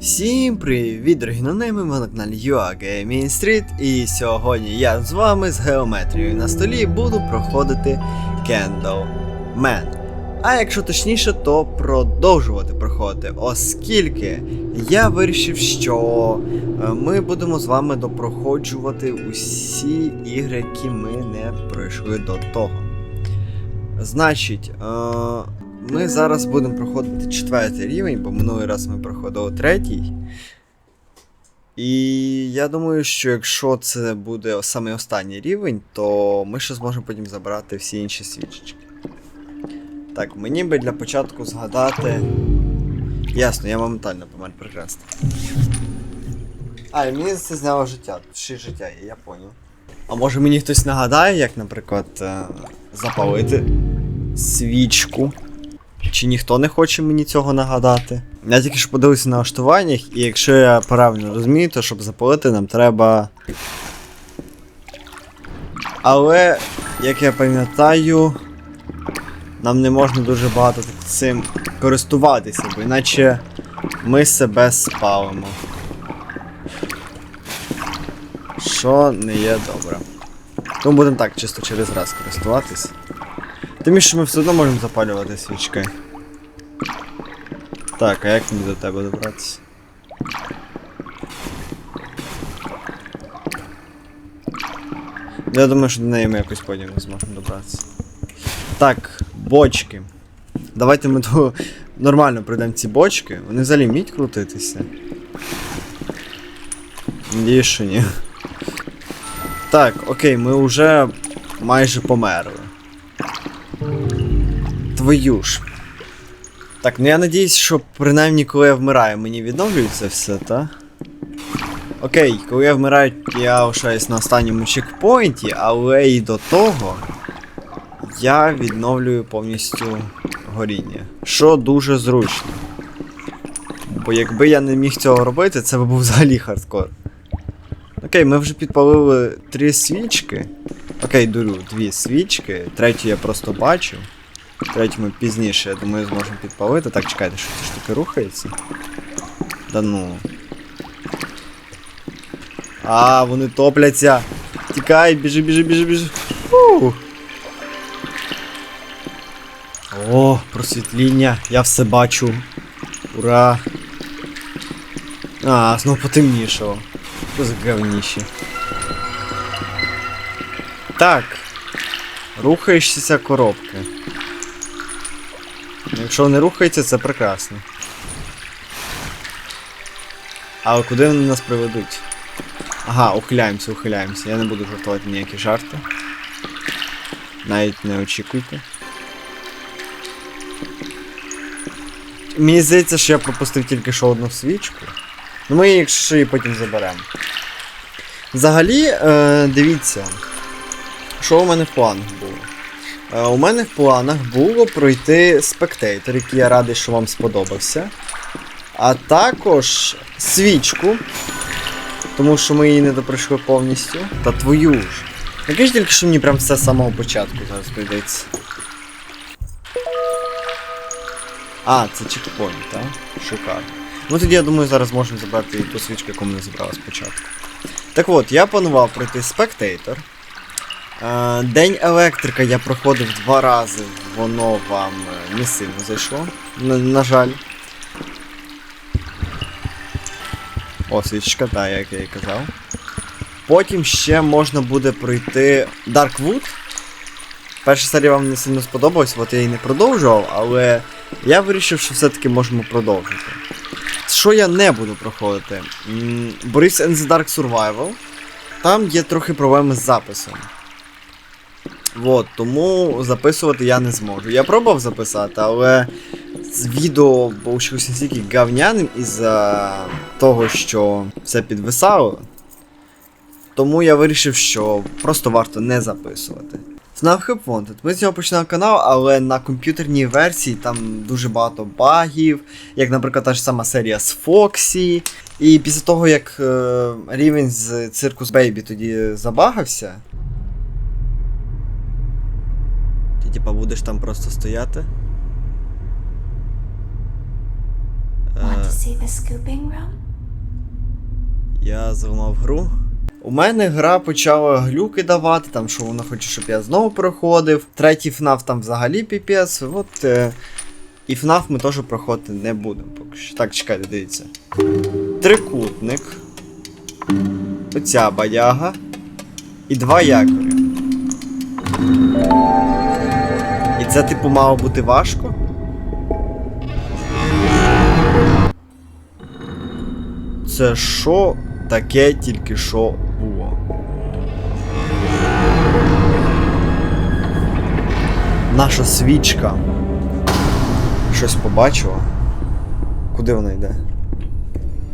Всім привіт, дорогі нонейми, ви на каналі UA Street і сьогодні я з вами з геометрією на столі буду проходити Candle Man. А якщо точніше, то продовжувати проходити, оскільки я вирішив, що е, ми будемо з вами допроходжувати усі ігри, які ми не пройшли до того. Значить, е, ми зараз будемо проходити четвертий рівень, бо минулий раз ми проходили третій. І я думаю, що якщо це буде саме останній рівень, то ми ще зможемо потім забрати всі інші свічечки. Так, мені би для початку згадати. Ясно, я моментально помер прекрасно. А, і мені це зняло життя. Ще життя є, я поняв. А може мені хтось нагадає, як, наприклад, е, запалити свічку? Чи ніхто не хоче мені цього нагадати? Я тільки що подивився на налаштуваннях, і якщо я правильно розумію, то щоб запалити нам треба. Але, як я пам'ятаю, нам не можна дуже багато цим користуватися, бо іначе ми себе спалимо. Що не є добре. Тому будемо так, чисто через раз користуватись. Тим більше ми все одно можемо запалювати свічки. Так, а як мені до тебе добратися? Я думаю, що до неї ми якось потім зможемо добратися. Так, бочки. Давайте ми то нормально пройдемо ці бочки. Вони взагалі вміють крутитися. Надіюсь, що ні. Так, окей, ми вже майже померли. Твою ж. Так, ну я надіюсь, що принаймні коли я вмираю, мені відновлюється все, та? Окей, коли я вмираю, я лишаюсь на останньому чекпоінті, але і до того я відновлюю повністю горіння. Що дуже зручно. Бо якби я не міг цього робити, це би був взагалі хардкор. Окей, ми вже підпалили три свічки. Окей, дурю, дві свічки. Третю я просто бачу. Третю ми пізніше, я думаю, зможемо підпалити. Так, чекайте, що ці штуки рухаються. Да ну. А, вони топляться. Тікай, біжи, біжи, біжи, біжи. Фу. О, просвітління, я все бачу. Ура. А, знов потемнішало. Що за говніще. Так. Рухаєшся коробки. Якщо не рухається, це прекрасно. Але куди вони нас приведуть? Ага, ухиляємося, ухиляємося. Я не буду жартувати ніякі жарти. Навіть не очікуйте. Мені здається, що я пропустив тільки що одну свічку. Ну ми її, що, її потім заберемо. Взагалі, е, дивіться, що у мене в планах було. Е, у мене в планах було пройти спектейтор, який я радий, що вам сподобався. А також свічку. Тому що ми її не допройшли повністю. Та твою ж. Яке ж тільки що мені прям все з самого початку зараз прийдеться. А, це чекпоінт, так? Шикарно. Ну тоді я думаю, зараз можемо забрати ту свічку, яку ми не забрали спочатку. Так от, я планував пройти спектейтор. Е, День електрика я проходив два рази, воно вам е, не сильно зайшло. На, на жаль. О, свічка, так, як я і казав. Потім ще можна буде пройти Darkwood. Перша серія вам не сильно сподобалась, от я її не продовжував, але я вирішив, що все-таки можемо продовжити. Що я не буду проходити? Борис and the Dark Survival. Там є трохи проблеми з записом. От, тому записувати я не зможу. Я пробував записати, але відео був щось настільки говняним із-за того, що все підвисало. Тому я вирішив, що просто варто не записувати. Hub Wanted. Ми з цього починали канал, але на комп'ютерній версії там дуже багато багів, як, наприклад, та ж сама серія з Фоксі. І після того, як е, рівень з Circus Baby тоді забагався. Ти типа будеш там просто стояти. Е? Я зламав гру. У мене гра почала глюки давати, там що вона хоче, щоб я знову проходив. Третій FNAF там взагалі піпець. От. Е, і FNAF ми теж проходити не будемо поки що. Так, чекайте, дивіться. Трикутник. Оця бадяга. І два якорі. Це, типу, мало бути важко. Це що таке тільки що було? Наша свічка. Щось побачила. Куди вона йде?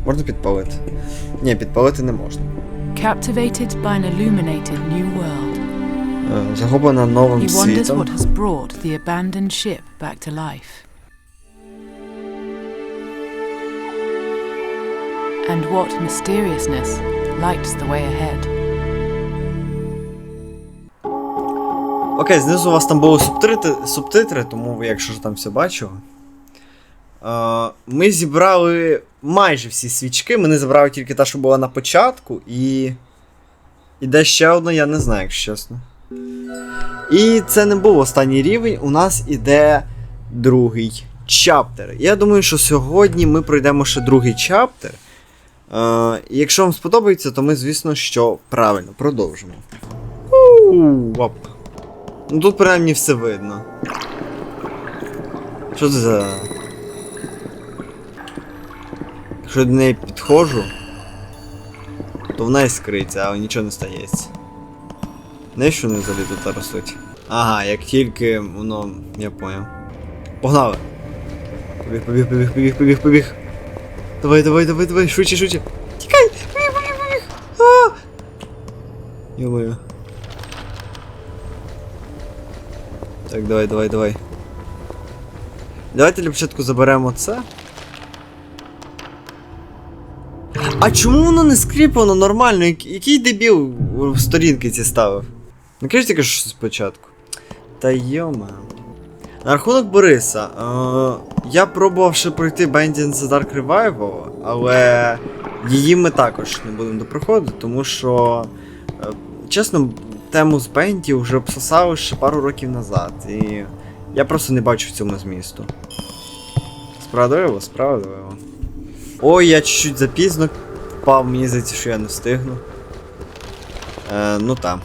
Можна підпалити? Ні, підпалити не можна. Captivated by an illuminated new world, Захоплена новим світом. And what mysteriousness lights the way ahead. Окей, знизу у вас там були субтитри, субтитри тому ви, якщо ж там все бачили. Е, ми зібрали майже всі свічки. Ми не забрали тільки та, що була на початку, і. І де ще одна, я не знаю, якщо чесно. І це не був останній рівень, у нас іде другий чаптер. Я думаю, що сьогодні ми пройдемо ще другий чаптер. Е, якщо вам сподобається, то ми, звісно, що правильно продовжимо. Оп. Ну тут принаймні все видно. Що це за. Якщо до неї підходжу, то вона іскриться, але нічого не стається. Не що не взагалі тут ростуть. Ага, як тільки воно. я поняв. Погнали! Побіг, побіг, побіг, побіг, побіг, побіг. Давай, давай, давай, давай, швидше, швидше. Тікай! Побіг, побіг, побіг! Йо-моє. Так, давай, давай, давай. Давайте для початку заберемо це. А чому воно не скріплено нормально? Який дебіл в сторінки ці ставив? Не кажіть тільки що спочатку. Та йома. На рахунок Бориса. Е, я пробував ще пройти Binding the Dark Revival, але її ми також не будемо допроходити, тому що. е, чесно, тему з Бенді вже обсосали ще пару років назад. І я просто не бачу в цьому змісту. Справедливо, справедливо. Ой, я чуть-чуть запізно впав, мені здається, що я не встигну. Е, ну там.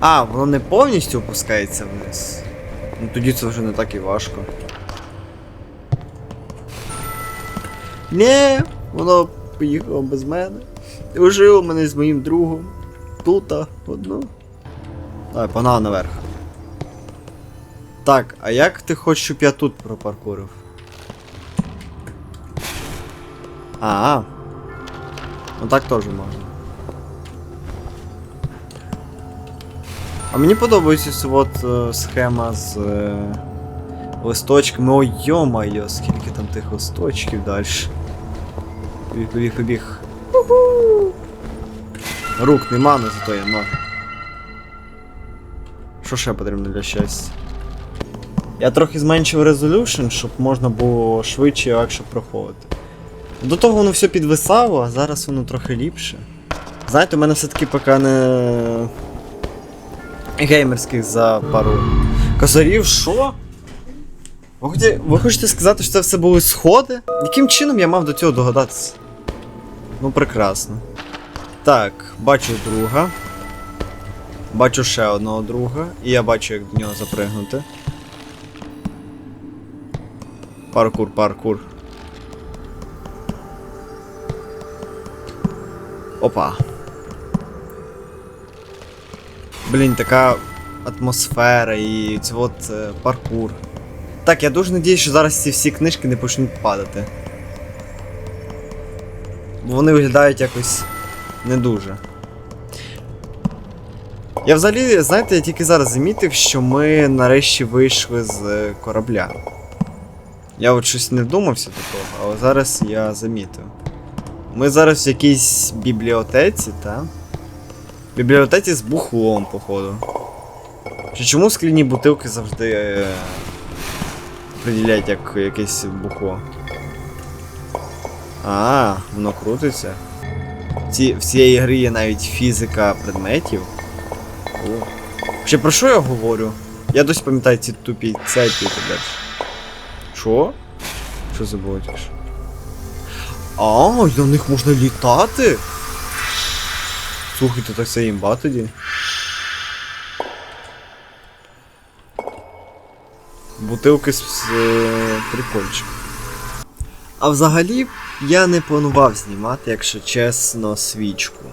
А, воно не повністю опускається вниз. Ну тоді це вже не так і важко. Не, воно поїхало без мене. Лишило мене з моїм другом. Тута, одну. Давай, погнали наверх. Так, а як ти хочеш, щоб я тут пропаркурив? А. Ну так теж можна. А мені подобається ця от е, схема з е, листочками. Ой, йо-майо, скільки там тих листочків далі. Побіг, побіг, побіг. Рук нема, але зато є ноги. Що ще потрібно для щастя? Я трохи зменшив резолюшн, щоб можна було швидше і легше проходити. До того воно все підвисало, а зараз воно трохи ліпше. Знаєте, у мене все-таки поки не. Геймерських за пару косарів. Що? Ви, хочете сказати, що це все були сходи? Яким чином я мав до цього догадатися? Ну, прекрасно. Так, бачу друга. Бачу ще одного друга, і я бачу, як до нього запригнути. Паркур, паркур. Опа. Блін, така атмосфера і це от е, паркур. Так, я дуже надіюсь, що зараз ці всі книжки не почнуть падати. Бо вони виглядають якось не дуже. Я взагалі, знаєте, я тільки зараз замітив, що ми нарешті вийшли з е, корабля. Я от щось не вдумався до того, але зараз я замітив. Ми зараз в якійсь бібліотеці, та? Бібліотеці з бухлом, походу. Чи чому скляні бутилки завжди. Е... приділяти як якесь бухло. А, воно крутиться. Ці, в цієї гри є навіть фізика предметів. О. Ще про що я говорю? Я досі пам'ятаю ці тупі цепі тебе. Що? Що тільки? А, на них можна літати? Слухайте, так це імба тоді. Бутилки з е, прикольчик. А взагалі, я не планував знімати, якщо чесно, свічку.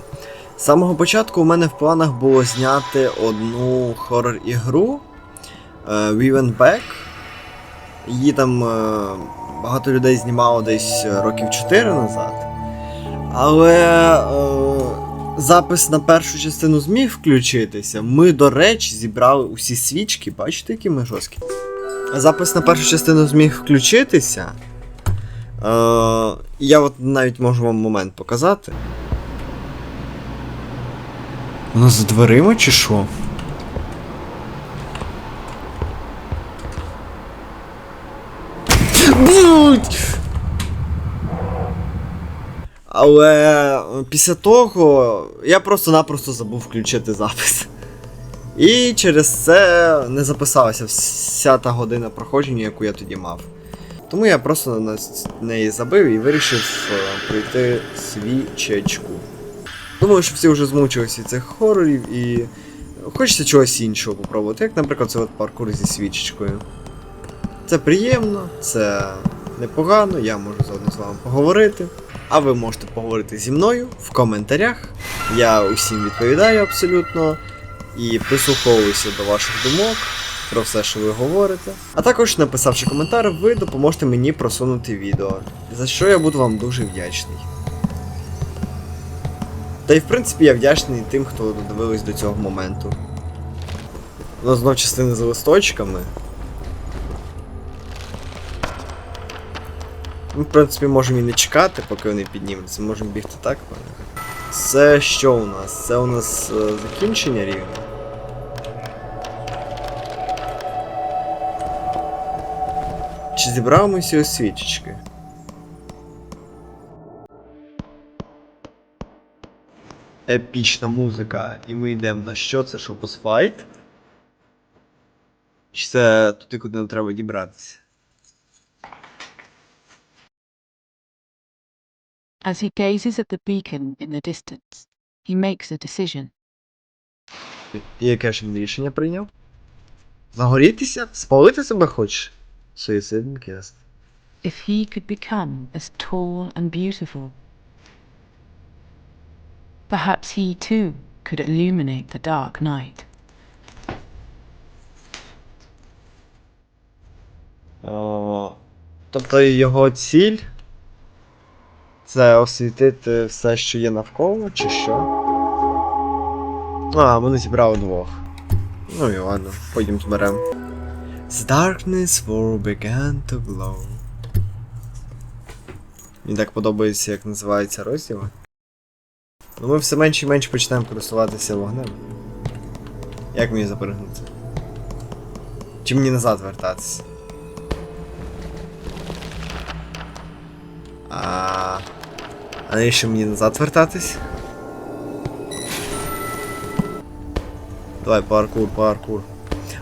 З самого початку у мене в планах було зняти одну хоррор-ігру е, We Went Back. Її там е, багато людей знімало десь років 4 назад. Але запис на першу частину зміг включитися. Ми, до речі, зібрали усі свічки. Бачите, які ми жорсткі. Запис на першу частину зміг включитися. Е, я от навіть можу вам момент показати. Воно за дверима чи що? Але е, після того я просто-напросто забув включити запис. І через це не записалася вся та година проходження, яку я тоді мав. Тому я просто на неї забив і вирішив е, пройти свічечку. Думаю, що всі вже змучилися від цих хорорів і хочеться чогось іншого попробувати, як, наприклад, цей от паркур зі свічечкою. Це приємно, це непогано, я можу заодно з вами поговорити. А ви можете поговорити зі мною в коментарях. Я усім відповідаю абсолютно і прислуховуюся до ваших думок про все, що ви говорите. А також, написавши коментар, ви допоможете мені просунути відео, за що я буду вам дуже вдячний. Та й в принципі я вдячний тим, хто додивились до цього моменту. Ну, знов частини з листочками. Ми, в принципі, можемо і не чекати, поки вони піднімуться, можемо бігти так по. Це що у нас? Це у нас е, закінчення рівня. Чи зібрали ми всі? Епічна музика, і ми йдемо на що? Це що, босфайт? Чи це туди, куди нам треба дібратися? As he gazes at the beacon in the distance, he makes a decision. І яке ж він рішення прийняв? Загорітися? Спалити себе хочеш? Суїцидний кест. If he could become as tall and beautiful, perhaps he too could illuminate the dark night. О, тобто його ціль це освітити все, що є навколо, чи що? А, вони зібрали двох. Ну і ладно, потім зберемо. The darkness war began to glow. Мені так подобається, як називаються розділи. Ну ми все менше і менше починаємо користуватися вогнем. Як мені запригнути? Чи мені назад вертатися? А. А навіщо мені назад вертатись? Давай, паркур, паркур.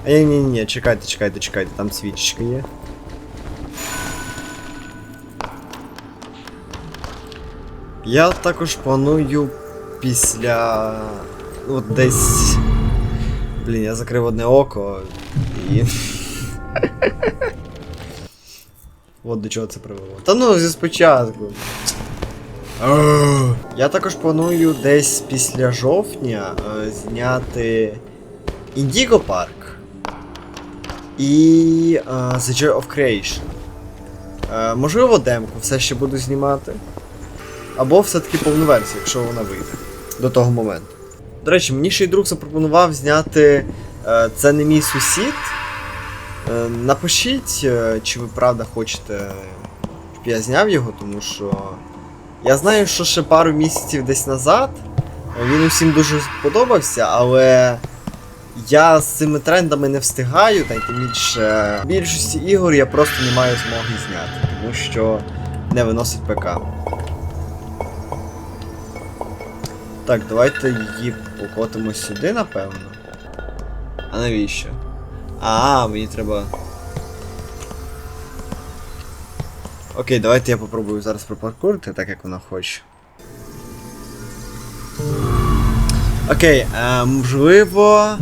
А ні, ні, ні, чекайте, чекайте, чекайте, там свічечка є. Я також планую після. ну, От десь. Блін, я закрив одне око і. От до чого це привело. Та ну, зі спочатку. Я також планую десь після жовтня е, зняти Indigo Park і е, The Joy of Creation. Е, можливо, демку все ще буду знімати. Або все-таки повну версію, якщо вона вийде до того моменту. До речі, мені ще й друг запропонував зняти е, Це не мій сусід. Е, Напишіть, е, чи ви правда хочете, щоб я зняв його, тому що я знаю, що ще пару місяців десь назад він усім дуже сподобався, але Я з цими трендами не встигаю, та й тим більше більшості ігор я просто не маю змоги зняти, тому що не виносить ПК. Так, давайте її покотимо сюди, напевно. А навіщо? А, мені треба. Окей, давайте я попробую зараз пропаркурити, так як вона хоче. Окей, е, можливо.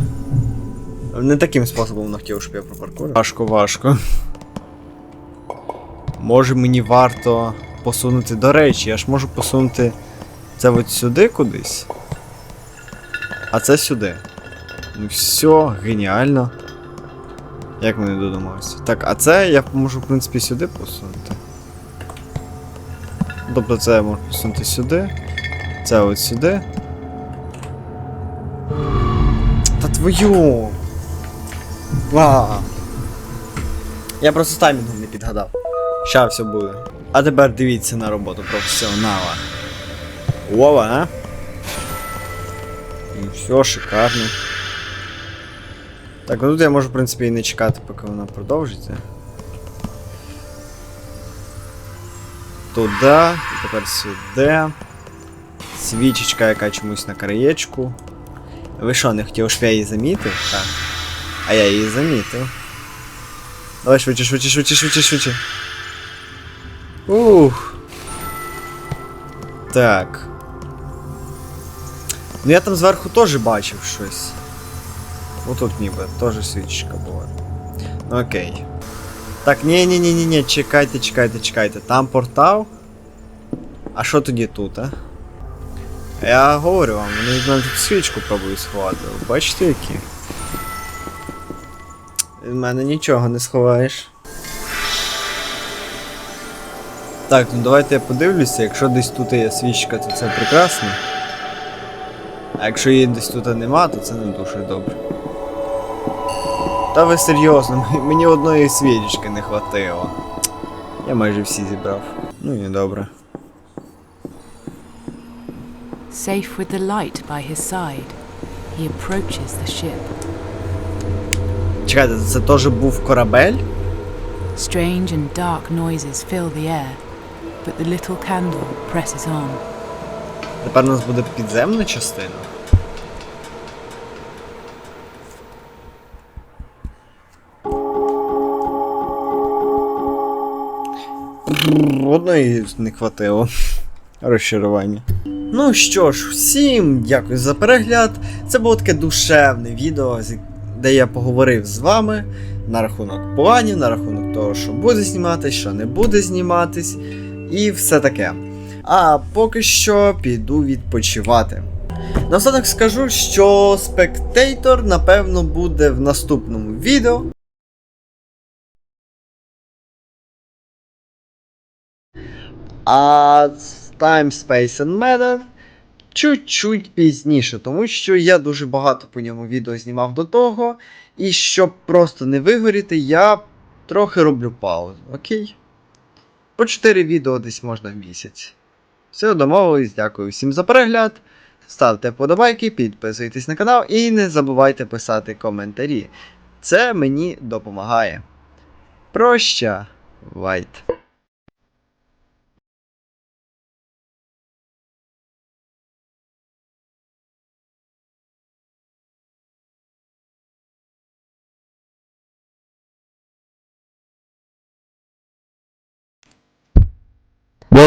Не таким способом вона хотіла, щоб я пропаркурив. Важко, важко. Може мені варто посунути. До речі, я ж можу посунути це от сюди кудись. А це сюди. Ну все, геніально. Як не додумалися? Так, а це я можу, в принципі, сюди посунути. Тобто це я можу посунути сюди. Це от сюди. Та твою. А. Я просто таймінгом не підгадав. Ща все буде. А тепер дивіться на роботу професіонала. Вова, а? Ну все, шикарно. Так, ну тут я можу, в принципі, і не чекати, поки вона продовжиться. Туди, і тепер сюди. Свічечка, яка чомусь на краєчку. Ви що, не хотіли, щоб я її замітив? Так. А я її замітив. Давай швидше, швидше, швидше, швидше, швидше. Ух. Так. Ну я там зверху теж бачив щось. Отут ніби теж свічечка була. Ну окей. Так, ні ні чекайте, чекайте, чекайте. Там портал. А що тоді тут, а? Я говорю вам, вони від тут свічку пробують сховати. Бачите які? Від мене нічого не сховаєш. Так, ну давайте я подивлюся, якщо десь тут є свічка, то це прекрасно. А якщо її десь тут нема, то це не дуже добре. Та ви серйозно, мені одної свічки не хватило. Я майже всі зібрав. Ну і добре. Safe with the light by his side, he approaches the ship. Чекайте, це теж був корабель? Strange and dark noises fill the air, but the little candle presses on. Тепер у нас буде підземна частина. Одної не хватило. Розчарування. Ну що ж, всім дякую за перегляд. Це було таке душевне відео, де я поговорив з вами на рахунок планів, на рахунок того, що буде зніматись, що не буде зніматись, і все таке. А поки що піду відпочивати. Наостанок скажу, що спектейтор, напевно, буде в наступному відео. А Time, Space and Matter чуть-чуть пізніше, тому що я дуже багато по ньому відео знімав до того. І щоб просто не вигоріти, я трохи роблю паузу, окей? По 4 відео десь можна в місяць. Все, домовились, дякую всім за перегляд. Ставте вподобайки, підписуйтесь на канал і не забувайте писати коментарі. Це мені допомагає. Проща, Вайт.